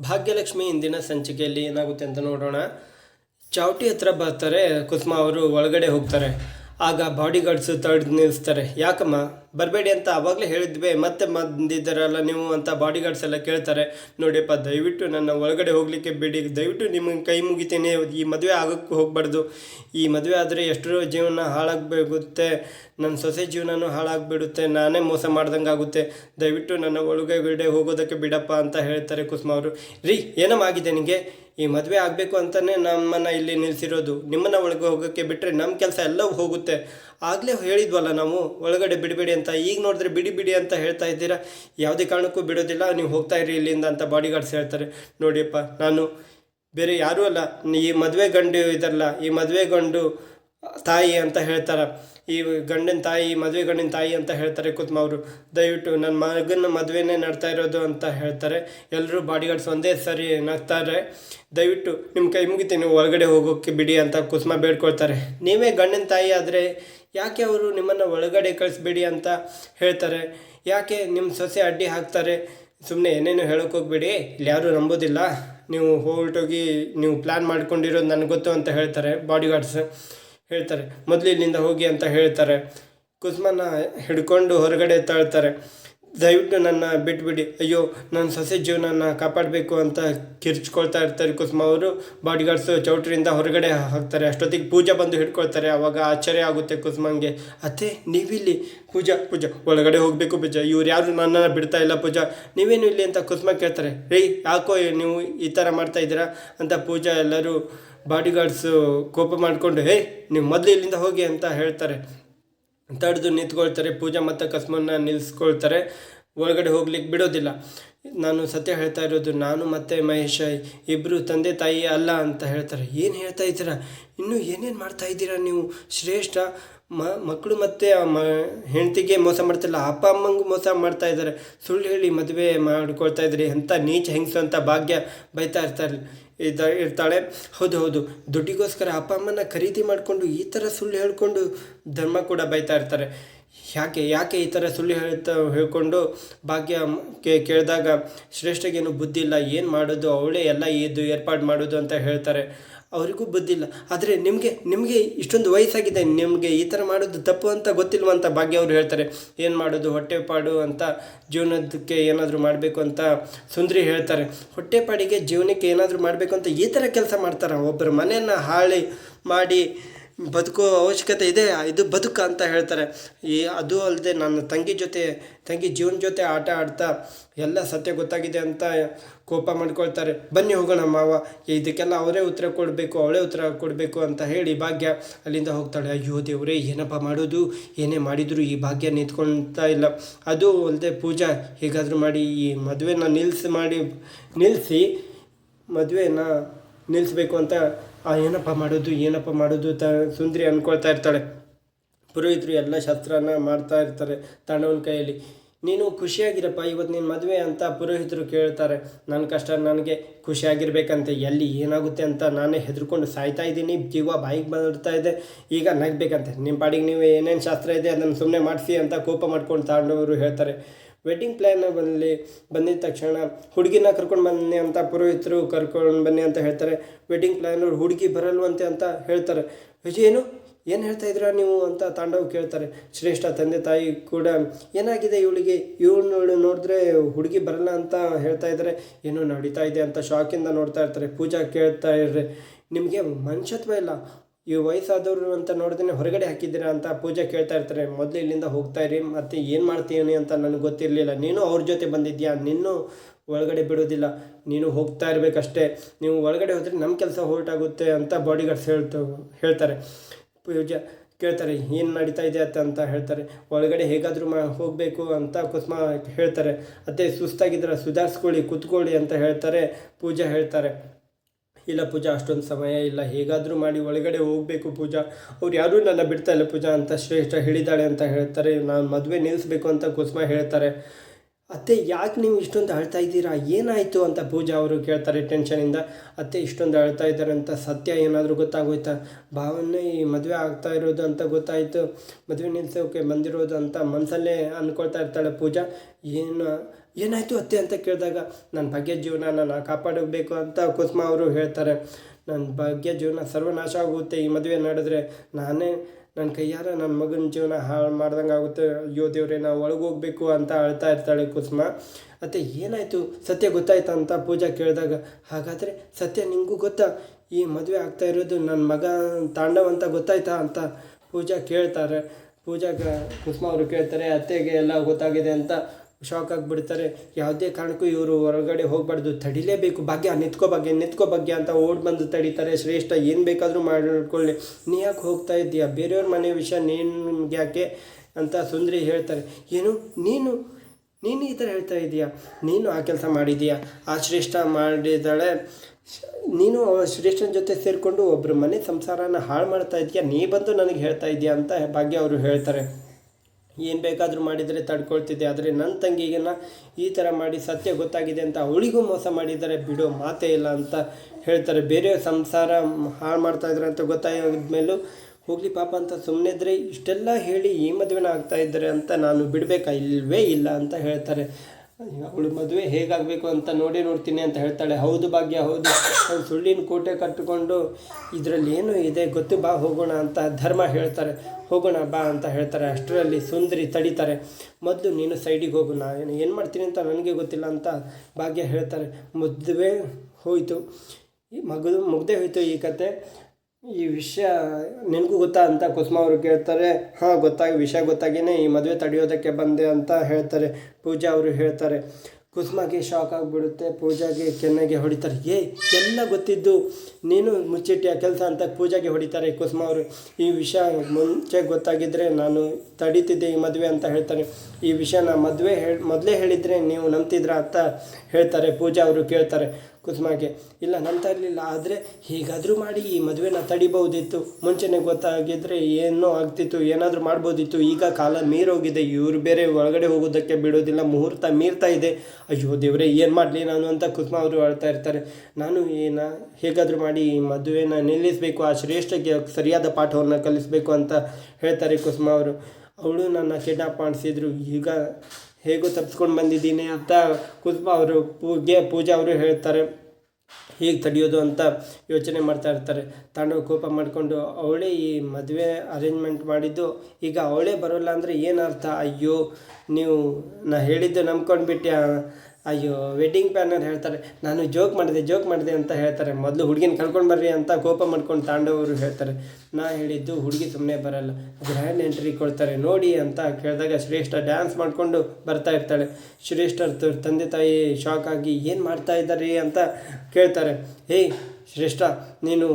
ಭಾಗ್ಯಲಕ್ಷ್ಮಿ ಇಂದಿನ ಸಂಚಿಕೆಯಲ್ಲಿ ಏನಾಗುತ್ತೆ ಅಂತ ನೋಡೋಣ. ಚಾವಟಿ ಹತ್ರ ಬರ್ತಾರೆ, ಕುಸುಮ ಅವರು ಒಳಗಡೆ ಹೋಗ್ತಾರೆ. ಆಗ ಬಾಡಿ ಗಾರ್ಡ್ಸು ತಡೆದು ನಿಲ್ಲಿಸ್ತಾರೆ ಯಾಕಮ್ಮ? ಬರಬೇಡಿ ಅಂತ ಆವಾಗಲೇ ಹೇಳಿದ್ವಿ ಮತ್ತೆ ಬಂದಿದ್ದಾರಲ್ಲ ನೀವು ಅಂತ ಬಾಡಿ ಗಾರ್ಡ್ಸ್ ಎಲ್ಲ ಕೇಳ್ತಾರೆ. ನೋಡಿಯಪ್ಪ, ದಯವಿಟ್ಟು ನನ್ನ ಒಳಗಡೆ ಹೋಗಲಿಕ್ಕೆ ಬಿಡಿ. ದಯವಿಟ್ಟು ನಿಮಗೆ ಕೈ ಮುಗಿತೇನೆ. ಈ ಮದುವೆ ಆಗೋಕ್ಕೆ ಹೋಗಬಾರ್ದು. ಈ ಮದುವೆ ಆದರೆ ಎಷ್ಟರ ಜೀವನ ಹಾಳಾಗಬೇಕುತ್ತೆ ನನ್ನ ಸೊಸೆ ಜೀವನನೂ ಹಾಳಾಗಿಬಿಡುತ್ತೆ. ನಾನೇ ಮೋಸ ಮಾಡ್ದಂಗೆ ಆಗುತ್ತೆ ದಯವಿಟ್ಟು ನನ್ನ ಒಳಗಡೆ ಹೋಗೋದಕ್ಕೆ ಬಿಡಪ್ಪ ಅಂತ ಹೇಳ್ತಾರೆ ಕುಸುಮ ಅವರು. ರೀ ಆಗಿದೆ ನಿಮಗೆ ಈ ಮದುವೆ ಆಗಬೇಕು ಅಂತಲೇ ನಮ್ಮನ್ನು ಇಲ್ಲಿ ನಿಲ್ಲಿಸಿರೋದು ನಿಮ್ಮನ್ನು ಒಳಗೆ ಹೋಗೋಕ್ಕೆ ಬಿಟ್ಟರೆ ನಮ್ಮ ಕೆಲಸ ಎಲ್ಲವೂ ಹೋಗುತ್ತೆ. ಆಗಲೇ ಹೇಳಿದ್ವಲ್ಲ ನಾವು, ಒಳಗಡೆ ಬಿಡಬೇಡಿ ಅಂತ. ಈಗ ನೋಡಿದ್ರೆ ಬಿಡಿ ಬಿಡಿ ಅಂತ ಹೇಳ್ತಾ ಇದ್ದೀರಾ? ಯಾವುದೇ ಕಾರಣಕ್ಕೂ ಬಿಡೋದಿಲ್ಲ, ನೀವು ಹೋಗ್ತಾ ಇರಿ ಇಲ್ಲಿಂದ ಅಂತ ಬಾಡಿ ಗಾರ್ಡ್ಸ್ ಹೇಳ್ತಾರೆ. ನೋಡಿಯಪ್ಪ, ನಾನು ಬೇರೆ ಯಾರೂ ಅಲ್ಲ, ಈ ಮದುವೆ ಗಂಡು ಇದಲ್ಲ ಈ ಮದುವೆ ಗಂಡು ತಾಯಿ ಅಂತ ಹೇಳ್ತಾರೆ. ಈ ಗಂಡನ ತಾಯಿ, ಮದುವೆ ಗಂಡಿನ ತಾಯಿ ಅಂತ ಹೇಳ್ತಾರೆ ಕುತ್ಮ ಅವರು. ದಯವಿಟ್ಟು ನನ್ನ ಮಗನ ಮದುವೆನೇ ನಡ್ತಾ ಇರೋದು ಅಂತ ಹೇಳ್ತಾರೆ. ಎಲ್ಲರೂ ಬಾಡಿಗಾರ್ಡ್ಸ್ ಒಂದೇ ಸರಿ ನಗ್ತಾರೆ. ದಯವಿಟ್ಟು ನಿಮ್ಮ ಕೈ ಮುಗಿತೀನಿ, ನೀವು ಒಳಗಡೆ ಹೋಗೋಕ್ಕೆ ಬಿಡಿ ಅಂತ ಕುಸುಮ ಬೇಡ್ಕೊಳ್ತಾರೆ. ನೀವೇ ಗಂಡಿನ ತಾಯಿ ಆದರೆ ಯಾಕೆ ಅವರು ನಿಮ್ಮನ್ನು ಒಳಗಡೆ ಕಳಿಸ್ಬೇಡಿ ಅಂತ ಹೇಳ್ತಾರೆ. ಯಾಕೆ ನಿಮ್ಮ ಸೊಸೆ ಅಡ್ಡಿ ಹಾಕ್ತಾರೆ? ಸುಮ್ಮನೆ ಏನೇನು ಹೇಳೋಕೆ ಹೋಗ್ಬೇಡಿ. ಇಲ್ಲಿ ಯಾರೂ ನಂಬೋದಿಲ್ಲ. ನೀವು ಹೊರಟೋಗಿ ನೀವು ಪ್ಲ್ಯಾನ್ ಮಾಡ್ಕೊಂಡಿರೋದು ನನಗೆ ಗೊತ್ತು ಅಂತ ಹೇಳ್ತಾರೆ. ಬಾಡಿಗಾರ್ಡ್ಸ್ ಹೇಳ್ತಾರೆ. ಮೊದಲು ಇಲ್ಲಿಂದ ಹೋಗಿ ಅಂತ ಹೇಳ್ತಾರೆ. ಕುಸುಮನ ಹಿಡ್ಕೊಂಡು ಹೊರಗಡೆ ತಾಳ್ತಾರೆ. ದಯವಿಟ್ಟು ನನ್ನ ಬಿಟ್ಬಿಡಿ. ಅಯ್ಯೋ, ನನ್ನ ಸೊಸೆ ಜೀವನನ ಕಾಪಾಡಬೇಕು ಅಂತ ಕಿರ್ಚ್ಕೊಳ್ತಾ ಇರ್ತಾರೆ ಕುಸುಮ ಅವರು. ಬಾಡಿಗಾರ್ಡ್ಸು ಚೌಟ್ರಿಯಿಂದ ಹೊರಗಡೆ ಹಾಕ್ತಾರೆ. ಅಷ್ಟೊತ್ತಿಗೆ ಪೂಜಾ ಬಂದು ಹಿಡ್ಕೊಳ್ತಾರೆ. ಆವಾಗ ಆಶ್ಚರ್ಯ ಆಗುತ್ತೆ ಕುಸುಮಂಗೆ. ಅತ್ತೆ, ನೀವಿಲ್ಲಿ? ಪೂಜಾ ಪೂಜಾ. ಒಳಗಡೆ ಹೋಗಬೇಕು ಪೂಜಾ. ಇವ್ರು ಯಾರು ನನ್ನನ್ನು ಬಿಡ್ತಾ ಇಲ್ಲ ಪೂಜಾ. ನೀವೇನು ಇಲ್ಲಿ ಅಂತ ಕುಸುಮ ಕೇಳ್ತಾರೆ. ರೀ ಯಾಕೋ ನೀವು ಈ ಥರ ಮಾಡ್ತಾ ಇದ್ದೀರಾ? ಅಂತ ಪೂಜಾ ಎಲ್ಲರೂ ಬಾಡಿಗಾರ್ಡ್ಸು ಕೋಪ ಮಾಡಿಕೊಂಡು, ಹೇ, ನೀವು ಮೊದಲು ಇಲ್ಲಿಂದ ಹೋಗಿ ಅಂತ ಹೇಳ್ತಾರೆ. ತಡೆದು ನಿಂತ್ಕೊಳ್ತಾರೆ, ಪೂಜಾ ಮತ್ತು ಕಸ್ಮನ್ನ ನಿಲ್ಲಿಸ್ಕೊಳ್ತಾರೆ ಒಳಗಡೆ ಹೋಗ್ಲಿಕ್ಕೆ ಬಿಡೋದಿಲ್ಲ. ನಾನು ಸತ್ಯ ಹೇಳ್ತಾ ಇರೋದು, ನಾನು ಮತ್ತು ಮಹೇಶ ಇಬ್ಬರು ತಂದೆ ತಾಯಿ ಅಲ್ಲ ಅಂತ ಹೇಳ್ತಾರೆ. ಏನು ಹೇಳ್ತಾ ಇದ್ದೀರಾ? ಇನ್ನೂ ಏನೇನು ಮಾಡ್ತಾ ಇದ್ದೀರಾ ನೀವು? ಶ್ರೇಷ್ಠ, ಮ ಮಕ್ಕಳು ಮತ್ತು ಮ, ಹೆಂಡತಿಗೆ ಮೋಸ ಮಾಡ್ತಿಲ್ಲ. ಅಪ್ಪ, ಅಮ್ಮಂಗೂ ಮೋಸ ಮಾಡ್ತಾ ಇದ್ದಾರೆ. ಸುಳ್ಳು ಹೇಳಿ ಮದುವೆ ಮಾಡ್ಕೊಳ್ತಾ ಇದ್ರಿ ಅಂತ ನೀಚ ಹೆಂಗಸು ಭಾಗ್ಯ ಬೈತಾ ಇರ್ತಾರೆ. ಇದ್ದ ಇರ್ತಾಳೆ. ಹೌದು ಹೌದು. ದುಡ್ಡಿಗೋಸ್ಕರ ಅಪ್ಪ ಅಮ್ಮನ ಖರೀದಿ ಮಾಡಿಕೊಂಡು ಈ ಥರ ಸುಳ್ಳು ಹೇಳ್ಕೊಂಡು ಧರ್ಮ ಕೂಡ ಬೈತಾ ಇರ್ತಾರೆ. ಯಾಕೆ ಯಾಕೆ ಈ ಥರ ಸುಳ್ಳು ಹೇಳ್ತಾ ಹೇಳ್ಕೊಂಡು ಭಾಗ್ಯ ಕೇಳಿದಾಗ ಶ್ರೇಷ್ಠಗೇನು ಬುದ್ಧಿ ಇಲ್ಲ, ಏನು ಮಾಡೋದು? ಅವಳೇ ಎಲ್ಲ ಇದು ಏರ್ಪಾಡು ಮಾಡೋದು ಅಂತ ಹೇಳ್ತಾರೆ. ಅವರಿಗೂ ಬುದ್ಧಿಲ್ಲ ಆದರೆ ನಿಮಗೆ ನಿಮಗೆ ಇಷ್ಟೊಂದು ವಯಸ್ಸಾಗಿದೆ, ನಿಮಗೆ ಈ ಥರ ಮಾಡೋದು ತಪ್ಪು ಅಂತ ಗೊತ್ತಿಲ್ವ ಅಂತ ಭಾಗ್ಯ ಅವರು ಹೇಳ್ತಾರೆ. ಏನು ಮಾಡೋದು, ಹೊಟ್ಟೆಪಾಡು ಅಂತ ಜೀವನದಕ್ಕೆ ಏನಾದರೂ ಮಾಡಬೇಕು ಅಂತ ಸುಂದರಿ ಹೇಳ್ತಾರೆ. ಹೊಟ್ಟೆಪಾಡಿಗೆ ಜೀವನಕ್ಕೆ ಏನಾದರೂ ಮಾಡಬೇಕು ಅಂತ ಈ ಥರ ಕೆಲಸ ಮಾಡ್ತಾರೆ. ಒಬ್ಬರ ಮನೆಯನ್ನು ಹಾಳಿ ಮಾಡಿ ಬದುಕೋ ಅವಶ್ಯಕತೆ ಇದೆ, ಇದು ಬದುಕು ಅಂತ ಹೇಳ್ತಾರೆ. ಈ ಅದು ಅಲ್ಲದೆ ನನ್ನ ತಂಗಿ ಜೊತೆ, ತಂಗಿ ಜೀವನ ಜೊತೆ ಆಟ ಆಡ್ತಾ ಎಲ್ಲ ಸತ್ಯ ಗೊತ್ತಾಗಿದೆ ಅಂತ ಕೋಪ ಮಾಡ್ಕೊಳ್ತಾರೆ. ಬನ್ನಿ ಹೋಗೋಣ ಮಾವ, ಇದಕ್ಕೆಲ್ಲ ಅವರೇ ಉತ್ತರ ಕೊಡಬೇಕು, ಅವಳೇ ಉತ್ತರ ಕೊಡಬೇಕು ಅಂತ ಹೇಳಿ ಭಾಗ್ಯ ಅಲ್ಲಿಂದ ಹೋಗ್ತಾಳೆ. ಅಯ್ಯೋ ದೇವರೇ, ಏನಪ್ಪ ಮಾಡೋದು? ಏನೇ ಮಾಡಿದರೂ ಈ ಭಾಗ್ಯ ನಿಂತ್ಕೊಳ್ತಾ ಇಲ್ಲ. ಅದು ಅಲ್ಲದೆ ಪೂಜಾ ಹೇಗಾದರೂ ಮಾಡಿ, ಈ ಮದುವೆನ ನಿಲ್ಲಿಸಿ ಮಾಡಿ ನಿಲ್ಲಿಸಿ ಮದುವೆನ ನಿಲ್ಲಿಸ್ಬೇಕು ಅಂತ ಏನಪ್ಪ ಮಾಡೋದು ಏನಪ್ಪ ಮಾಡೋದು ತ ಸುಂದರಿ ಅಂದ್ಕೊಳ್ತಾ ಇರ್ತಾಳೆ. ಪುರೋಹಿತರು ಎಲ್ಲ ಶಾಸ್ತ್ರನ ಮಾಡ್ತಾ ಇರ್ತಾರೆ ತಾಂಡವನ ಕೈಯಲ್ಲಿ. ನೀನು ಖುಷಿಯಾಗಿರಪ್ಪ ಇವತ್ತು ನಿನ್ನ ಮದುವೆ ಅಂತ ಪುರೋಹಿತರು ಕೇಳ್ತಾರೆ. ನನ್ನ ಕಷ್ಟ ನನಗೆ ಖುಷಿಯಾಗಿರ್ಬೇಕಂತೆ, ಎಲ್ಲಿ ಏನಾಗುತ್ತೆ ಅಂತ ನಾನೇ ಹೆದರ್ಕೊಂಡು ಸಾಯ್ತಾ ಇದ್ದೀನಿ, ಜೀವ ಬಾಯಿಗೆ ಬರ್ತಾ ಇದೆ, ಈಗ ನಗಬೇಕಂತೆ. ನಿಮ್ಮ ಪಾಡಿಗೆ ನೀವು ಏನೇನು ಶಾಸ್ತ್ರ ಇದೆ, ಅದನ್ನು ಸುಮ್ಮನೆ ಮಾಡಿಸಿ ಅಂತ ಕೋಪ ಮಾಡ್ಕೊಂಡು ತಾಂಡವರು ಹೇಳ್ತಾರೆ. ವೆಡ್ಡಿಂಗ್ ಪ್ಲ್ಯಾನ್ ಬಂದು ಬಂದಿದ ತಕ್ಷಣ ಹುಡುಗಿನ ಕರ್ಕೊಂಡು ಬನ್ನಿ ಅಂತ ಪುರೋಹಿತರು ಕರ್ಕೊಂಡು ಬನ್ನಿ ಅಂತ ಹೇಳ್ತಾರೆ. ವೆಡ್ಡಿಂಗ್ ಪ್ಲ್ಯಾನ್ ಹುಡುಗಿ ಬರಲ್ವಂತೆ ಅಂತ ಹೇಳ್ತಾರೆ. ಏನು? ಏನು ಹೇಳ್ತಾ ಇದ್ರ ನೀವು ಅಂತ ತಾಂಡವ್ ಕೇಳ್ತಾರೆ. ಶ್ರೇಷ್ಠ ತಂದೆ ತಾಯಿ ಕೂಡ, ಏನಾಗಿದೆ ಇವಳಿಗೆ? ಇವಳು ನೋಡಿದ್ರೆ ಹುಡುಗಿ ಬರಲ್ಲ ಅಂತ ಹೇಳ್ತಾ ಇದ್ದಾರೆ ಏನೋ ನಡೀತಾ ಇದೆ ಅಂತ ಶಾಕಿಂದ ನೋಡ್ತಾ ಇರ್ತಾರೆ. ಪೂಜಾ ಕೇಳ್ತಾ ಇರ್ರೆ. ನಿಮಗೆ ಮನುಷ್ಯತ್ವ ಇಲ್ಲ. ಈ ವಯಸ್ಸಾದವರು ಅಂತ ನೋಡಿದ್ರೆ ಹೊರಗಡೆ ಹಾಕಿದ್ದೀರಾ ಅಂತ ಪೂಜೆ ಕೇಳ್ತಾ ಇರ್ತಾರೆ, ಮೊದಲು ಇಲ್ಲಿಂದ ಹೋಗ್ತಾ ಇರಿ, ಮತ್ತು ಏನು ಮಾಡ್ತೀನಿ ಅಂತ ನನಗೆ ಗೊತ್ತಿರಲಿಲ್ಲ. ನೀನು ಅವ್ರ ಜೊತೆ ಬಂದಿದ್ಯಾ? ನಿನ್ನೂ ಒಳಗಡೆ ಬಿಡೋದಿಲ್ಲ. ನೀನು ಹೋಗ್ತಾ ಇರಬೇಕಷ್ಟೇ. ನೀವು ಒಳಗಡೆ ಹೋದರೆ ನಮ್ಮ ಕೆಲಸ ಹೊರಟಾಗುತ್ತೆ ಅಂತ ಬಾಡಿಗಾರ್ಡ್ಸ್ ಹೇಳ್ತ, ಹೇಳ್ತಾರೆ. ಪೂಜಾ ಕೇಳ್ತಾರೆ, ಏನು ನಡೀತಾ ಇದೆ ಅಂತ ಅಂತ ಹೇಳ್ತಾರೆ. ಒಳಗಡೆ ಹೇಗಾದರೂ ಮಾ, ಹೋಗಬೇಕು ಅಂತ ಕುಸುಮ ಹೇಳ್ತಾರೆ. ಅದೇ ಸುಸ್ತಾಗಿದ್ರೆ ಸುಧಾರಿಸ್ಕೊಳ್ಳಿ, ಕೂತ್ಕೊಳ್ಳಿ ಅಂತ ಹೇಳ್ತಾರೆ. ಪೂಜಾ ಹೇಳ್ತಾರೆ. ಇಲ್ಲ ಪೂಜಾ, ಅಷ್ಟೊಂದು ಸಮಯ ಇಲ್ಲ. ಹೇಗಾದರೂ ಮಾಡಿ ಒಳಗಡೆ ಹೋಗಬೇಕು ಪೂಜಾ. ಅವ್ರು ಯಾರೂ ನನ್ನ ಬಿಡ್ತಾ ಇಲ್ಲ ಪೂಜಾ ಅಂತ ಶ್ರೇಷ್ಠ ಹೇಳಿದ್ದಾಳೆ ಅಂತ ಹೇಳ್ತಾರೆ. ನಾನು ಮದುವೆ ನಿಲ್ಲಿಸ್ಬೇಕು ಅಂತ ಕುಸುಮ ಹೇಳ್ತಾರೆ. ಅತ್ತೆ, ಯಾಕೆ ನೀವು ಇಷ್ಟೊಂದು ಅಳ್ತಾ ಇದ್ದೀರಾ? ಏನಾಯಿತು ಅಂತ ಪೂಜಾ ಅವರು ಕೇಳ್ತಾರೆ ಟೆನ್ಷನಿಂದ ಅತ್ತೆ, ಇಷ್ಟೊಂದು ಅಳ್ತಾ ಇದ್ದಾರೆ ಅಂತ ಸತ್ಯ ಏನಾದರೂ ಗೊತ್ತಾಗೋಯ್ತಾ? ಭಾವನೆ ಈ ಮದುವೆ ಆಗ್ತಾ ಇರೋದು ಅಂತ ಗೊತ್ತಾಯಿತು. ಮದುವೆ ನಿಲ್ಸೋಕೆ ಬಂದಿರೋದು ಅಂತ ಮನಸ್ಸಲ್ಲೇ ಅಂದ್ಕೊಳ್ತಾ ಇರ್ತಾಳೆ ಪೂಜಾ. ಏನು ಏನಾಯಿತು ಅತ್ತೆ ಅಂತ ಕೇಳಿದಾಗ, ನನ್ನ ಭಾಗ್ಯ ಜೀವನ ನಾನು ಕಾಪಾಡಬೇಕು ಅಂತ ಕುಸುಮ ಅವರು ಹೇಳ್ತಾರೆ. ನನ್ನ ಭಾಗ್ಯ ಜೀವನ ಸರ್ವನಾಶ ಆಗುತ್ತೆ. ಈ ಮದುವೆ ನಡೆದ್ರೆ ನಾನೇ ನನ್ನ ಕೈಯಾರ ನನ್ನ ಮಗನ ಜೀವನ ಹಾಳು ಮಾಡ್ದಂಗೆ ಆಗುತ್ತೆ. ಅಯ್ಯೋ ದೇವ್ರೆ, ನಾವು ಒಳಗೆ ಹೋಗ್ಬೇಕು ಅಂತ ಅಳ್ತಾ ಇರ್ತಾಳೆ ಕುಸುಮ. ಮತ್ತು ಏನಾಯಿತು? ಸತ್ಯ ಗೊತ್ತಾಯ್ತಾ? ಅಂತ ಪೂಜಾ ಕೇಳಿದಾಗ, ಹಾಗಾದರೆ ಸತ್ಯ ನಿಮಗೂ ಗೊತ್ತಾ? ಈ ಮದುವೆ ಆಗ್ತಾ ಇರೋದು ನನ್ನ ಮಗ ತಾಂಡವ ಅಂತ ಗೊತ್ತಾಯ್ತಾ? ಅಂತ ಪೂಜಾ ಕೇಳ್ತಾರೆ. ಪೂಜಾಗ ಕುಸುಮ ಅವರು ಕೇಳ್ತಾರೆ, ಅತ್ತೆಗೆ ಎಲ್ಲ ಗೊತ್ತಾಗಿದೆ ಅಂತ. ಶಾಕ್ ಆಗಿಬಿಡ್ತಾರೆ. ಯಾವುದೇ ಕಾರಣಕ್ಕೂ ಇವರು ಹೊರಗಡೆ ಹೋಗಬಾರ್ದು. ತಡಿಲೇಬೇಕು. ಭಾಗ್ಯ, ನಿಂತ್ಕೋ ಭಾಗ್ಯ ನಿಂತ್ಕೋ ಭಾಗ್ಯ ಅಂತ ಓಡ್ ಬಂದು ತಡೀತಾರೆ. ಶ್ರೇಷ್ಠ, ಏನು ಬೇಕಾದರೂ ಮಾಡಿಕೊಳ್ಳಿ ನೀ ಯಾಕೆ ಹೋಗ್ತಾ ಇದ್ದೀಯಾ? ಬೇರೆಯವ್ರ ಮನೆ ವಿಷಯ ನೀನು ಯಾಕೆ ಅಂತ ಸುಂದರಿ ಹೇಳ್ತಾರೆ. ಏನು? ನೀನು ನೀನು ಈ ಥರ ಹೇಳ್ತಾ ಇದ್ದೀಯಾ? ನೀನು ಆ ಕೆಲಸ ಮಾಡಿದೀಯಾ ಆ ಶ್ರೇಷ್ಠ ಮಾಡಿದಾಳೆ ನೀನು ಶ್ರೇಷ್ಠನ ಜೊತೆ ಸೇರಿಕೊಂಡು ಒಬ್ಬರು ಮನೆ ಸಂಸಾರನ ಹಾಳು ಮಾಡ್ತಾ ಇದೀಯಾ ನೀ ಬಂದು ನನಗೆ ಹೇಳ್ತಾ ಇದೀಯಾ ಅಂತ ಭಾಗ್ಯ ಅವರು ಹೇಳ್ತಾರೆ. ಏನು ಬೇಕಾದರೂ ಮಾಡಿದರೆ ತಡ್ಕೊಳ್ತಿದ್ದೆ, ಆದರೆ ನನ್ನ ತಂಗಿಗೆನ ಈ ಥರ ಮಾಡಿ ಸತ್ಯ ಗೊತ್ತಾಗಿದೆ ಅಂತ ಅವಳಿಗೂ ಮೋಸ ಮಾಡಿದ್ದಾರೆ, ಬಿಡೋ ಮಾತೇ ಇಲ್ಲ ಅಂತ ಹೇಳ್ತಾರೆ. ಬೇರೆ ಸಂಸಾರ ಹಾಳು ಮಾಡ್ತಾ ಇದ್ದಾರೆ ಅಂತ ಗೊತ್ತಾದ್ಮೇಲೂ ಹೋಗಲಿ ಪಾಪ ಅಂತ ಸುಮ್ಮನೆ ಇದ್ದರೆ ಇಷ್ಟೆಲ್ಲ ಹೇಳಿ ಈ ಮದುವೆನ ಆಗ್ತಾ ಇದ್ದಾರೆ ಅಂತ ನಾನು ಬಿಡಬೇಕಾ? ಇಲ್ವೇ ಇಲ್ಲ ಅಂತ ಹೇಳ್ತಾರೆ. ಅವಳು ಮದುವೆ ಹೇಗಾಗಬೇಕು ಅಂತ ನೋಡಿ ನೋಡ್ತೀನಿ ಅಂತ ಹೇಳ್ತಾಳೆ. ಹೌದು ಭಾಗ್ಯ, ಹೌದು. ಅವ್ಳು ಸುಳ್ಳಿನ ಕೋಟೆ ಕಟ್ಟಿಕೊಂಡು ಇದರಲ್ಲಿ ಏನು ಇದೆ, ಗೊತ್ತು, ಬಾ, ಹೋಗೋಣ ಅಂತ ಧರ್ಮ ಹೇಳ್ತಾರೆ. ಹೋಗೋಣ, ಬಾ ಅಂತ ಹೇಳ್ತಾರೆ. ಅಷ್ಟರಲ್ಲಿ ಸುಂದರಿ ತಡಿತಾರೆ. ಮೊದಲು ನೀನು ಸೈಡಿಗೆ ಹೋಗು, ನಾನು ಏನು ಮಾಡ್ತೀನಿ ಅಂತ ನನಗೆ ಗೊತ್ತಿಲ್ಲ ಅಂತ ಭಾಗ್ಯ ಹೇಳ್ತಾರೆ. ಮದುವೆ ಹೋಯಿತು. ಈ ಮಗದು ಮುಗ್ದೇ ಹೋಯಿತು ಈ ಕತೆ. ಈ ವಿಷಯ ನಿನಗೂ ಗೊತ್ತಾ ಅಂತ ಕುಸುಮ ಅವರು ಕೇಳ್ತಾರೆ. ಹಾಂ, ಗೊತ್ತಾಗಿ, ವಿಷಯ ಗೊತ್ತಾಗಿನೇ ಈ ಮದುವೆ ತಡೆಯೋದಕ್ಕೆ ಬಂದೆ ಅಂತ ಹೇಳ್ತಾರೆ. ಪೂಜಾ ಅವರು ಹೇಳ್ತಾರೆ. ಕುಸುಮಗೆ ಶಾಕ್ ಆಗಿಬಿಡುತ್ತೆ. ಪೂಜಾಗೆ ಕೆನ್ನೆಗೆ ಹೊಡಿತಾರೆ. ಏ, ಎಲ್ಲ ಗೊತ್ತಿದ್ದು ನೀನು ಮುಚ್ಚಿಟ್ಟಿಯ ಕೆಲಸ ಅಂತ ಪೂಜಾಗೆ ಹೊಡಿತಾರೆ ಕುಸುಮ ಅವರು. ಈ ವಿಷಯ ಮುಂಚೆ ಗೊತ್ತಾಗಿದ್ದರೆ ನಾನು ತಡೀತಿದ್ದೆ ಈ ಮದುವೆ ಅಂತ ಹೇಳ್ತಾರೆ. ಈ ವಿಷಯನ ಮದುವೆ ಹೇಳಿ ಮೊದಲೇ ಹೇಳಿದರೆ ನೀವು ನಂಬ್ತಿದ್ರ ಅಂತ ಹೇಳ್ತಾರೆ. ಪೂಜಾ ಅವರು ಕೇಳ್ತಾರೆ. ಕುಸುಮಾಗೆ, ಇಲ್ಲ ನನ್ನ ತರಲಿಲ್ಲ, ಆದರೆ ಹೀಗಾದರೂ ಮಾಡಿ, ಈ ಮದುವೆನ ತಡಿಬೋದಿತ್ತು ಮುಂಚೆನೇ ಗೊತ್ತಾಗಿದ್ದರೆ ಏನೋ ಆಗ್ತಿತ್ತು, ಏನಾದರೂ ಮಾಡ್ಬೋದಿತ್ತು. ಈಗ ಕಾಲ ಮೀರೋಗಿದೆ, ಇವರು ಬೇರೆ ಒಳಗಡೆ ಹೋಗೋದಕ್ಕೆ ಬಿಡೋದಿಲ್ಲ, ಮುಹೂರ್ತ ಮೀರ್ತಾ ಇದೆ. ಅಯ್ಯೋ ದೇವರೇ, ಏನು ಮಾಡಲಿ ನಾನು ಅಂತ ಕುಸುಮ ಅವರು ಅಳ್ತಾ ಇರ್ತಾರೆ. ನಾನು ಏನ, ಹೇಗಾದರೂ ಮಾಡಿ ಈ ಮದುವೆನ ನಿಲ್ಲಿಸಬೇಕು, ಆ ಶ್ರೇಷ್ಠಗೆ ಸರಿಯಾದ ಪಾಠವನ್ನು ಕಲಿಸಬೇಕು ಅಂತ ಹೇಳ್ತಾರೆ ಕುಸುಮ ಅವರು. ಅವಳು ನನ್ನ ಕಿಡ್ನಾಪ್ ಮಾಡಿಸಿದ್ರು. ಈಗ ಹೇಗೋ ತಪ್ಪಿಸ್ಕೊಂಡು ಬಂದಿದ್ದೀನಿ ಅಂತ ಕುಸುಮ ಅವರು ಪೂಜೆ, ಪೂಜಾ ಅವರು ಹೇಳ್ತಾರೆ. ಹೀಗೆ ತಡೆಯೋದು ಅಂತ ಯೋಚನೆ ಮಾಡ್ತಾ ಇರ್ತಾರೆ. ತಾಂಡವ ಕೋಪ ಮಾಡಿಕೊಂಡು ಅವಳೇ ಈ ಮದುವೆ ಅರೇಂಜ್ಮೆಂಟ್ ಮಾಡಿದ್ದು. ಈಗ ಅವಳೇ ಬರೋಲ್ಲ ಅಂದರೆ ಏನು ಅರ್ಥ? ಅಯ್ಯೋ, ನೀವು ನಾ ಹೇಳಿದ್ದು ನಂಬ್ಕೊಂಡ್ಬಿಟ್ಟು ಅಯ್ಯೋ ವೆಡ್ಡಿಂಗ್ ಪ್ಯಾನರ್ ಹೇಳ್ತಾರೆ, ನಾನು ಜೋಕ್ ಮಾಡಿದೆ ಜೋಕ್ ಮಾಡಿದೆ ಅಂತ ಹೇಳ್ತಾರೆ. ಮೊದಲು ಹುಡುಗಿನ ಕರ್ಕೊಂಡು ಬರ್ರಿ ಅಂತ ಕೋಪ ಮಾಡ್ಕೊಂಡು ತಾಂಡವರು ಹೇಳ್ತಾರೆ. ನಾ ಹೇಳಿದ್ದು ಹುಡುಗಿ ಸುಮ್ಮನೆ ಬರಲ್ಲ. ಗ್ರ್ಯಾಂಡ್ ಎಂಟ್ರಿ ಕೊಡ್ತಾರೆ. ನೋಡಿ ಅಂತ ಕೇಳಿದಾಗ ಶ್ರೇಷ್ಠ ಡ್ಯಾನ್ಸ್ ಮಾಡಿಕೊಂಡು ಬರ್ತಾ ಇರ್ತಾಳೆ. ಶ್ರೇಷ್ಠರ ತಂದೆ ತಾಯಿ ಶಾಕ್ ಆಗಿ, ಏನು ಮಾಡ್ತಾ ಇದ್ದಾರೆ? ಅಂತ ಕೇಳ್ತಾರೆ. ಹೇಯ್ ಶ್ರೇಷ್ಠ, ನೀನು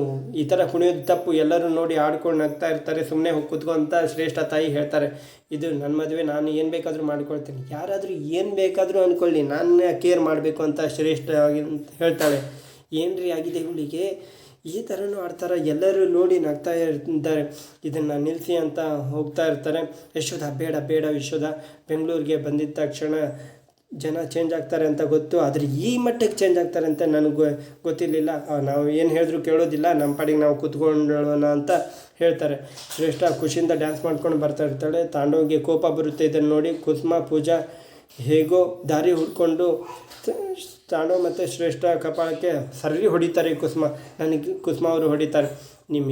ಈ ಥರ ಕುಣಿಯೋದು ತಪ್ಪು, ಎಲ್ಲರೂ ನೋಡಿ ಆಡ್ಕೊಂಡು ನಗ್ತಾ ಇರ್ತಾರೆ ಸುಮ್ಮನೆ ಹೋಗಿ ಕೂತ್ಕೊ ಅಂತ ಶ್ರೇಷ್ಠ ತಾಯಿ ಹೇಳ್ತಾರೆ, ಇದು ನನ್ನ ಮದುವೆ, ನಾನು ಏನು ಬೇಕಾದರೂ ಮಾಡ್ಕೊಳ್ತೀನಿ. ಯಾರಾದರೂ ಏನು ಬೇಕಾದರೂ ಅಂದ್ಕೊಳ್ಳಿ ನಾನು ಕೇರ್ ಮಾಡಬೇಕು ಅಂತ ಶ್ರೇಷ್ಠ ಆಗಿ ಅಂತ ಹೇಳ್ತಾಳೆ. ಏನ್ರಿ ಆಗಿದೆ ಇವಳಿಗೆ ಈ ಥರನೂ ಆಡ್ತಾರೆ, ಎಲ್ಲರೂ ನೋಡಿ ನಗ್ತಾ ಇರ್ತಾರೆ. ಇದನ್ನು ನಿಲ್ಲಿಸಿ ಅಂತ ಹೋಗ್ತಾ ಇರ್ತಾರೆ. ಯಶೋಧ, ಬೇಡ ಬೇಡ ಯಶೋಧ ಬೆಂಗಳೂರಿಗೆ ಬಂದಿದ್ದ ತಕ್ಷಣ ಜನ ಚೇಂಜ್ ಆಗ್ತಾರೆ ಅಂತ ಗೊತ್ತು, ಆದರೆ ಈ ಮಟ್ಟಕ್ಕೆ ಚೇಂಜ್ ಆಗ್ತಾರೆ ಅಂತ ನನಗೆ ಗೊತ್ತಿರಲಿಲ್ಲ. ನಾವು ಏನು ಹೇಳಿದ್ರು ಕೇಳೋದಿಲ್ಲ ನಮ್ಮ ಪಾಡಿಗೆ ನಾವು ಕೂತ್ಕೊಂಡೋಣ ಅಂತ ಹೇಳ್ತಾರೆ. ಶ್ರೇಷ್ಠ ಖುಷಿಯಿಂದ ಡ್ಯಾನ್ಸ್ ಮಾಡ್ಕೊಂಡು ಬರ್ತಾ ಇರ್ತಾಳೆ. ತಾಂಡವಿಗೆ ಕೋಪ ಬರುತ್ತೆ ಇದನ್ನು ನೋಡಿ. ಕುಸುಮ, ಪೂಜಾ ಹೇಗೋ ದಾರಿ ಹುಡ್ಕೊಂಡು ತಾಂಡವ್ ಮತ್ತು ಶ್ರೇಷ್ಠ ಕಪಾಳಕ್ಕೆ ಸರಿ ಹೊಡಿತಾರೆ ಕುಸುಮ. ನನಗೆ ಕುಸುಮ ಅವರು ಹೊಡಿತಾರೆ.